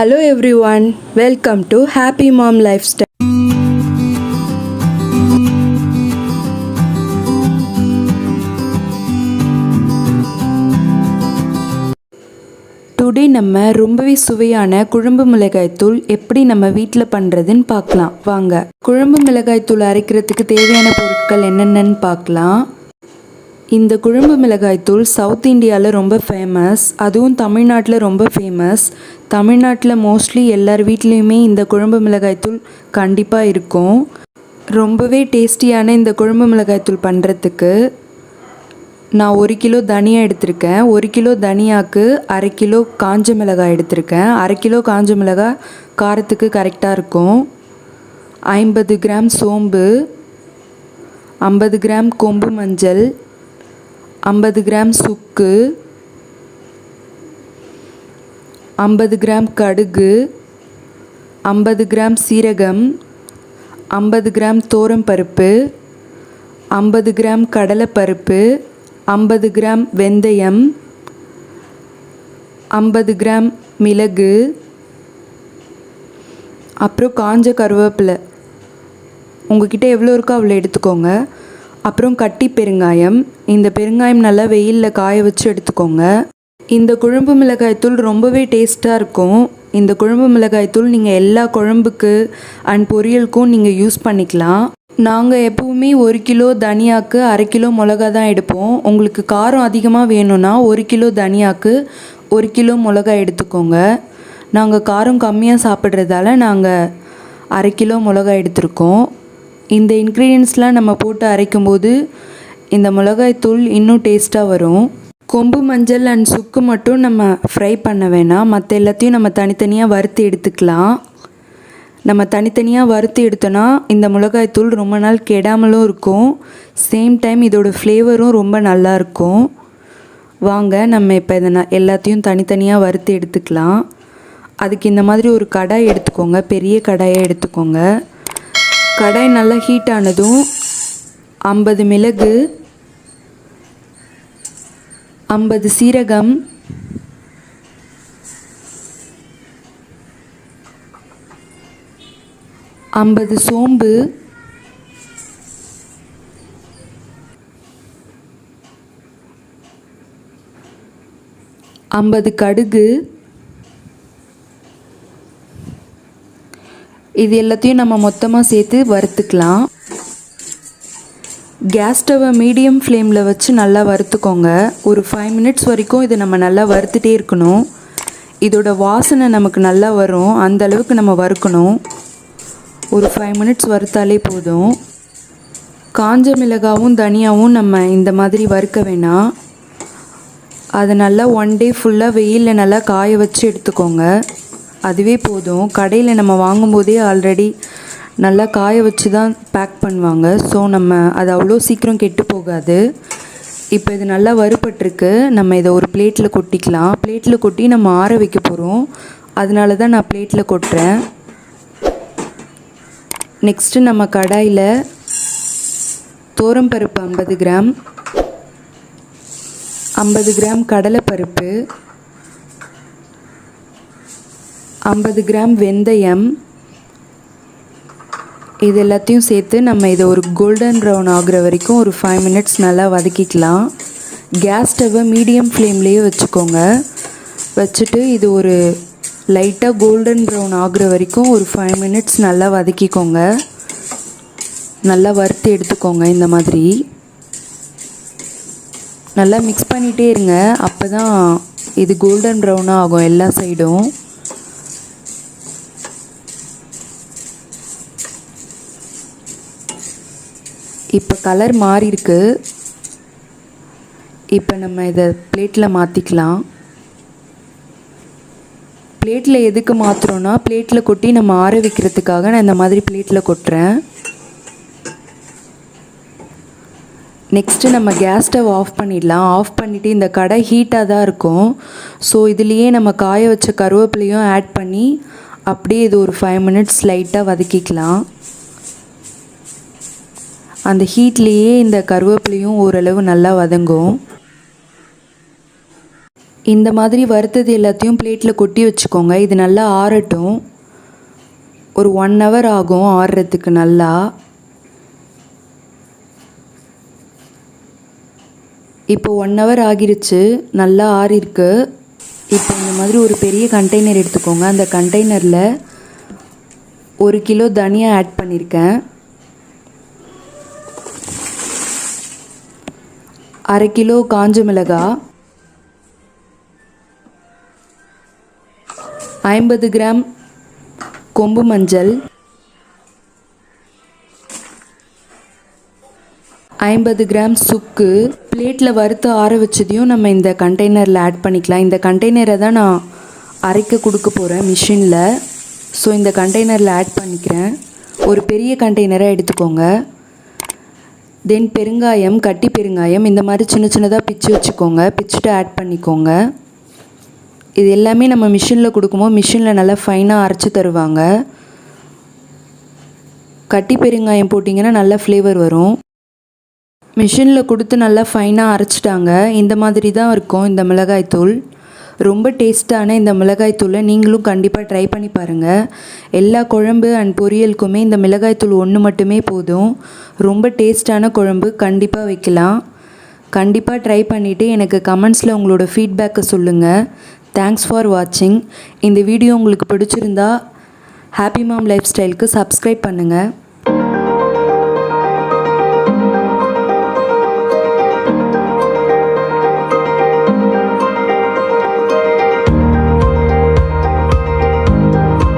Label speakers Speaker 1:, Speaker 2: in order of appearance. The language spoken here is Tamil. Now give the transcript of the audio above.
Speaker 1: Hello everyone welcome to happy mom lifestyle today நம்ம ரொம்பவே சுவையான குழம்பு மிளகாய்த்தூள் எப்படி நம்ம வீட்டில் பண்ணுறதுன்னு பார்க்கலாம் வாங்க குழம்பு மிளகாய்த்தூள் அரைக்கிறதுக்கு தேவையான பொருட்கள் என்னென்னன்னு பார்க்கலாம் இந்த குழம்பு மிளகாய்த்தூள் சவுத் இந்தியாவில் ரொம்ப ஃபேமஸ் அதுவும் தமிழ்நாட்டில் ரொம்ப ஃபேமஸ் தமிழ்நாட்டில் மோஸ்ட்லி எல்லார் வீட்லேயுமே இந்த குழம்பு மிளகாய் தூள் கண்டிப்பாக இருக்கும். ரொம்பவே டேஸ்டியான இந்த குழம்பு மிளகாய் தூள் பண்ணுறதுக்கு நான் ஒரு கிலோ தனியா எடுத்திருக்கேன். ஒரு கிலோ தனியாக்கு அரை கிலோ காஞ்ச மிளகாய் எடுத்திருக்கேன். அரை கிலோ காஞ்ச மிளகாய் காரத்துக்கு கரெக்டாக இருக்கும். ஐம்பது கிராம் சோம்பு ஐம்பது கிராம் கொம்பு மஞ்சள் ஐம்பது கிராம் சுக்கு ஐம்பது கிராம் கடுகு ஐம்பது கிராம் சீரகம் ஐம்பது கிராம் பருப்பு ஐம்பது கிராம் கடலைப்பருப்பு ஐம்பது கிராம் வெந்தயம் ஐம்பது கிராம் மிளகு அப்புறம் காஞ்ச கருவேப்பிலை. உங்ககிட்ட எவ்வளோ இருக்கோ அவ்வளோ எடுத்துக்கோங்க. அப்புறம் கட்டி பெருங்காயம். இந்த பெருங்காயம் நல்லா வெயிலில் காய வச்சு எடுத்துக்கோங்க. இந்த குழம்பு மிளகாய்த்தூள் ரொம்பவே டேஸ்ட்டாக இருக்கும். இந்த குழம்பு மிளகாய்த்தூள் நீங்கள் எல்லா குழம்புக்கு அண்ட் பொரியலுக்கும் நீங்கள் யூஸ் பண்ணிக்கலாம். நாங்கள் எப்போவுமே ஒரு கிலோ தனியாக்கு அரை கிலோ மிளகா தான் எடுப்போம். உங்களுக்கு காரம் அதிகமாக வேணும்னா ஒரு கிலோ தனியாக்கு ஒரு கிலோ மிளகா எடுத்துக்கோங்க. நாங்கள் காரம் கம்மியாக சாப்பிட்றதால நாங்கள் அரை கிலோ மிளகா எடுத்திருக்கோம். இந்த இன்க்ரீடியன்ஸ்லாம் நம்ம போட்டு அரைக்கும்போது இந்த மிளகாய் தூள் இன்னும் டேஸ்ட்டாக வரும். கொம்பு மஞ்சள் அண்ட் சுக்கு மட்டும் நம்ம ஃப்ரை பண்ண வேணாம். மற்ற எல்லாத்தையும் நம்ம தனித்தனியாக வறுத்து எடுத்துக்கலாம். நம்ம தனித்தனியாக வறுத்து எடுத்தோன்னா இந்த மிளகாய் தூள் ரொம்ப நாள் கெடாமலும் இருக்கும். சேம் டைம் இதோடய ஃப்ளேவரும் ரொம்ப நல்லாயிருக்கும் வாங்க நம்ம இப்போ இதை நான் எல்லாத்தையும் தனித்தனியாக வறுத்து எடுத்துக்கலாம். அதுக்கு இந்த மாதிரி ஒரு கடாய் எடுத்துக்கோங்க. பெரிய கடாயை எடுத்துக்கோங்க. கடாய் நல்லா ஹீட் ஆனதும் ஐம்பது மிளகு ஐம்பது சீரகம் ஐம்பது சோம்பு ஐம்பது கடுகு இது எல்லாத்தையும் நம்ம மொத்தமாக சேர்த்து வறுத்துக்கலாம். கேஸ் ஸ்டவ்வை மீடியம் ஃப்ளேமில் வச்சு நல்லா வறுத்துக்கோங்க. ஒரு ஃபைவ் மினிட்ஸ் வரைக்கும் இதை நம்ம நல்லா வறுத்துட்டே இருக்கணும். இதோட வாசனை நமக்கு நல்லா வரும். அந்த அளவுக்கு நம்ம வறுக்கணும். ஒரு ஃபைவ் மினிட்ஸ் வறுத்தாலே போதும். காஞ்ச மிளகாவும் தனியாவும் நம்ம இந்த மாதிரி வறுக்க வேணாம். அதை நல்லா ஒன் டே ஃபுல்லாக வெயிலில் நல்லா காய வச்சு எடுத்துக்கோங்க. அதுவே போதும். கடையில் நம்ம வாங்கும்போதே ஆல்ரெடி நல்லா காய வச்சு தான் பேக் பண்ணுவாங்க. ஸோ நம்ம அது அவ்வளோ சீக்கிரம் கெட்டு போகாது. இப்போ இது நல்லா வறுபட்டிருக்கு. நம்ம இதை ஒரு பிளேட்டில் கொட்டிக்கலாம். பிளேட்டில் கொட்டி நம்ம ஆற வைக்க போகிறோம் அதனால தான் நான் பிளேட்டில் கொட்டுறேன். நெக்ஸ்ட்டு நம்ம கடாயில் தோரம்பருப்பு ஐம்பது கிராம். ஐம்பது கிராம் கடலைப்பருப்பு. ஐம்பது கிராம் வெந்தயம். இது எல்லாத்தையும் சேர்த்து நம்ம இதை ஒரு கோல்டன் ப்ரௌன் ஆகிற வரைக்கும் ஒரு ஃபைவ் மினிட்ஸ் நல்லா வதக்கிக்கலாம். கேஸ் ஸ்டவ்வை மீடியம் ஃப்ளேம்லேயே வச்சுக்கோங்க. வச்சுட்டு இது ஒரு லைட்டாக கோல்டன் ப்ரௌன் ஆகிற வரைக்கும் ஒரு ஃபைவ் மினிட்ஸ் நல்லா வதக்கிக்கோங்க. நல்லா வறுத்து எடுத்துக்கோங்க இந்த மாதிரி. நல்லா மிக்ஸ் பண்ணிகிட்டே இருங்க. அப்போ தான் இது கோல்டன் ப்ரௌனாக ஆகும் எல்லா சைடும் கலர் மாறி இருக்கு. இப்போ நம்ம இதை பிளேட்டில் மாற்றிக்கலாம் பிளேட்டில் எதுக்கு மாற்றுறோன்னா பிளேட்டில் கொட்டி நம்ம ஆற வைக்கிறதுக்காக நான் இந்த மாதிரி பிளேட்டில் கொட்டுறேன். நெக்ஸ்ட்டு நம்ம கேஸ் ஸ்டவ் ஆஃப் பண்ணிடலாம். ஆஃப் பண்ணிவிட்டு இந்த கடை ஹீட்டாக தான் இருக்கும். ஸோ இதுலேயே நம்ம காய வச்ச கருவேப்பிலையும் ஆட் பண்ணி அப்படியே இது ஒரு ஃபைவ் மினிட்ஸ் லைட்டாக வதக்கிக்கலாம். அந்த ஹீட்லேயே இந்த கருவேப்பிலையும் ஓரளவு நல்லா வதங்கும். இந்த மாதிரி வறுத்தது எல்லாத்தையும் பிளேட்டில் கொட்டி வச்சுக்கோங்க. இது நல்லா ஆறட்டும். ஒரு ஒன் ஹவர் ஆகும் ஆறுறதுக்கு நல்லா. இப்போ ஒன் ஹவர் ஆகிருச்சு. நல்லா ஆறிருக்கு. இப்போ இந்த மாதிரி ஒரு பெரிய கண்டெய்னர் எடுத்துக்கோங்க. அந்த கண்டெய்னரில் ஒரு கிலோ தனியா ஆட் பண்ணியிருக்கேன் அரை கிலோ காஞ்ச மிளகா ஐம்பது கிராம் கொம்பு மஞ்சள் ஐம்பது கிராம் சுக்கு. பிளேட்டில் வறுத்து ஆற வச்சதையும் நம்ம இந்த கண்டெய்னரில் ஆட் பண்ணிக்கலாம். இந்த கண்டெய்னரை தான் நான் அரைக்க கொடுக்க போகிறேன் மிஷினில் ஸோ இந்த கண்டெய்னரில் ஆட் பண்ணிக்கிறேன். ஒரு பெரிய கண்டெய்னரை எடுத்துக்கோங்க. தென் பெருங்காயம் கட்டி பெருங்காயம் இந்த மாதிரி சின்ன சின்னதாக பிச்சு வச்சுக்கோங்க. பிச்சுட்டு ஆட் பண்ணிக்கோங்க. இது எல்லாமே நம்ம மிஷினில் கொடுக்கும்போது மிஷினில் நல்லா ஃபைனாக அரைச்சி தருவாங்க. கட்டி பெருங்காயம் போட்டிங்கன்னா நல்ல ஃப்ளேவர் வரும். மிஷினில் கொடுத்து நல்லா ஃபைனாக அரைச்சிட்டாங்க. இந்த மாதிரி தான் இருக்கும் இந்த மிளகாய்த்தூள். ரொம்ப டேஸ்ட்டான இந்த மிளகாய்த்தூளை நீங்களும் கண்டிப்பாக ட்ரை பண்ணி பாருங்கள் எல்லா குழம்பு அண்ட் பொரியலுக்குமே இந்த மிளகாய்த்தூள் ஒன்று மட்டுமே போதும். ரொம்ப டேஸ்ட்டான குழம்பு கண்டிப்பாக வைக்கலாம். கண்டிப்பாக ட்ரை பண்ணிவிட்டு எனக்கு கமெண்ட்ஸில் உங்களோட ஃபீட்பேக்கை சொல்லுங்கள் தேங்க்ஸ் ஃபார் வாட்சிங் இந்த வீடியோ உங்களுக்கு பிடிச்சிருந்தா ஹாப்பி மாம் லைஃப் ஸ்டைலுக்கு சப்ஸ்கிரைப் பண்ணுங்கள்